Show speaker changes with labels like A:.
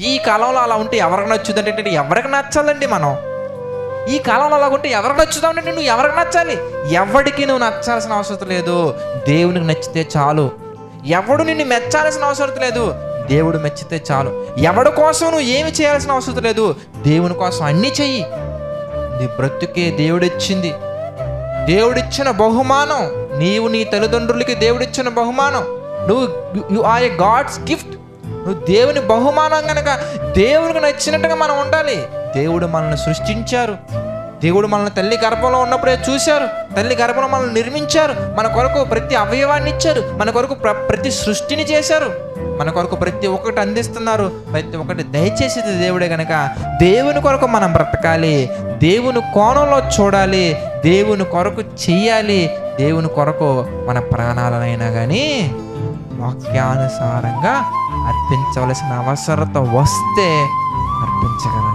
A: ఈ కాలంలో అలా ఉంటే ఎవరికి నచ్చుదంటే ఎవరికి నచ్చాలండి మనం? ఈ కాలంలో అలా ఉంటే ఎవరికి నచ్చుదాం అంటే నువ్వు ఎవరికి నచ్చాలి? ఎవడికి నువ్వు నచ్చాల్సిన అవసరం లేదు. దేవునికి నచ్చితే చాలు. ఎవడు నిన్ను మెచ్చాల్సిన అవసరం లేదు. దేవుడు మెచ్చితే చాలు. ఎవడి కోసం నువ్వు ఏమి చేయాల్సిన అవసరం లేదు. దేవుని కోసం అన్నీ చెయ్యి. నీ బ్రతుకే దేవుడిచ్చింది. దేవుడిచ్చిన బహుమానం. నీవు నీ తల్లిదండ్రులకి దేవుడిచ్చిన బహుమానం. నువ్వు you are a God's gift నువ్వు దేవుని బహుమానం కనుక దేవునికి నచ్చినట్టుగా మనం ఉండాలి. దేవుడు మనల్ని సృష్టించారు. దేవుడు మనల్ని తల్లి గర్భంలో ఉన్నప్పుడే చూశారు. తల్లి గర్భంలో మనల్ని నిర్మించారు. మన కొరకు ప్రతి అవయవాన్ని ఇచ్చారు. మన కొరకు ప్ర- ప్రతి సృష్టిని చేశారు. మన కొరకు ప్రతి ఒక్కటి అందిస్తున్నారు. ప్రతి ఒక్కటి దయచేసేది దేవుడే కనుక దేవుని కొరకు మనం బ్రతకాలి. దేవుని కోణంలో చూడాలి. దేవుని కొరకు చెయ్యాలి. దేవుని కొరకు మన ప్రాణాలనైనా కానీ వాక్యానుసారంగా అర్పించవలసిన అవసరత వస్తే అర్పించగలం.